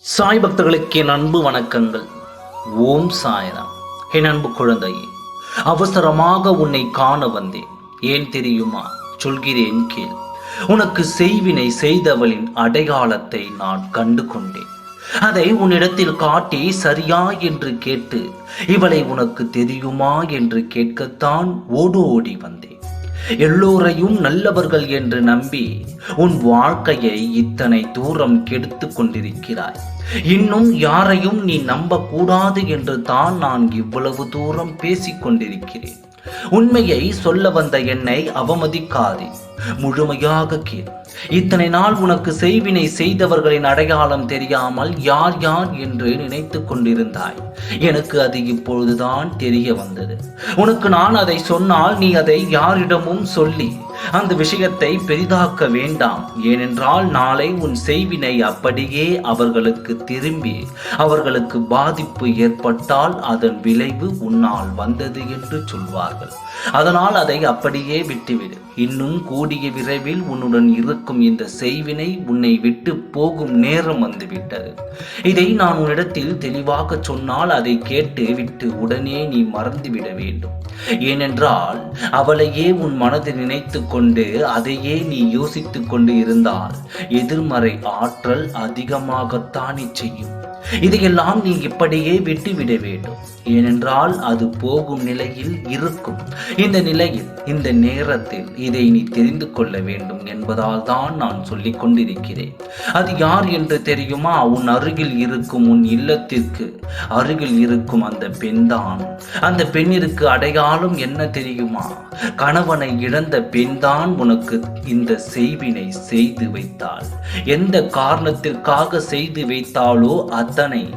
சாய் பக்தர்களுக்கு என் அன்பு வணக்கங்கள். ஓம் சாய்ராம். என் அன்பு குழந்தையே அவசரமாக உன்னை காண வந்தேன். ஏன் தெரியுமா? சொல்கிறேன் கேள். உனக்கு செய்வினை செய்தவளின் அடையாளத்தை நான் கண்டு கொண்டேன் அதை உன்னிடத்தில் காட்டி சரியா என்று கேட்டு இவளை உனக்கு தெரியுமா என்று கேட்கத்தான் ஓடோடி வந்தேன். எல்லோரையும் நல்லவர்கள் என்று நம்பி உன் வாழ்க்கையை இத்தனை தூரம் கெடுத்து கொண்டிருக்கிறாய். இன்னும் யாரையும் நீ நம்பக்கூடாது என்று தான் நான் இவ்வளவு தூரம் பேசிக் கொண்டிருக்கிறேன். உண்மையை சொல்ல வந்த என்னை அவமதிக்காதே. முழுமையாக கேள். இத்தனை நாள் உனக்கு செய்வினை செய்தவர்களின் அடையாளம் தெரியாமல் யார் யார் என்று நினைத்து கொண்டிருந்தாய். எனக்கு அது இப்பொழுதுதான் தெரிய வந்தது. உனக்கு நான் அதை சொன்னால் நீ அதை யாரிடமும் சொல்லி அந்த விஷயத்தை பெரிதாக்க வேண்டாம். ஏனென்றால் நாளை உன் செய்வினை அப்படியே அவர்களுக்கு திரும்பி அவர்களுக்கு பாதிப்பு ஏற்பட்டால் அதன் விளைவு உன்னால் வந்தது என்று சொல்வார்கள். அதனால் அதை அப்படியே விட்டுவிடு. இன்னும் கூடிய விரைவில் உன்னுடன் இருக்கும் இந்த செய்வினை உன்னை விட்டு போகும் நேரம் வந்துவிட்டது. இதை நான் உன்னிடத்தில் தெளிவாக சொன்னால் அதை கேட்டு விட்டு உடனே நீ மறந்துவிட வேண்டும். ஏனென்றால் அவளையே உன் மனதில் நினைத்து கொண்டு அதையே நீ யோசித்துக் கொண்டு இருந்தால் எதிர்மறை ஆற்றல் அதிகமாகத்தானே செய்யும். இதையெல்லாம் நீ இப்படியே விட்டுவிட வேண்டும். ஏனென்றால் அது போகும் நிலையில் இருக்கும். இந்த நிலையில் இந்த நேரத்தில் இதை நீ தெரிந்து கொள்ள வேண்டும் என்பதால் தான் நான் சொல்லிக் கொண்டிருக்கிறேன். அது யார் என்று தெரியுமா? உன் அருகில் இருக்கும் உன் இல்லத்திற்கு அருகில் இருக்கும் அந்த பெண்தான். அந்த பெண்ணிற்கு அடையாளம் என்ன தெரியுமா? கணவனை இழந்த பெண்தான் உனக்கு இந்த செய்வினை செய்து வைத்தாள். எந்த காரணத்திற்காக செய்து வைத்தாலோ அது அத்தனை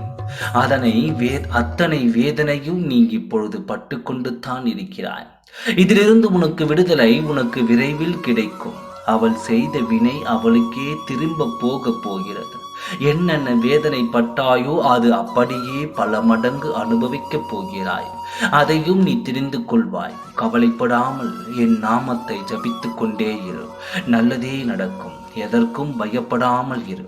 அதனை வே அத்தனை வேதனையும் நீ இப்பொழுது பட்டுக்கொண்டு தான் இருக்கிறாய். இதிலிருந்து உனக்கு விடுதலை உனக்கு விரைவில் கிடைக்கும். அவள் செய்த வினை அவளுக்கே திரும்ப போக போகிறது. என்னென்ன வேதனை பட்டாயோ அது அப்படியே பல மடங்கு அனுபவிக்கப் போகிறாய். அதையும் நீ தெரிந்து கொள்வாய். கவலைப்படாமல் என் நாமத்தை ஜபித்து கொண்டே இரு. நல்லதே நடக்கும். எதற்கும் பயப்படாமல் இரு.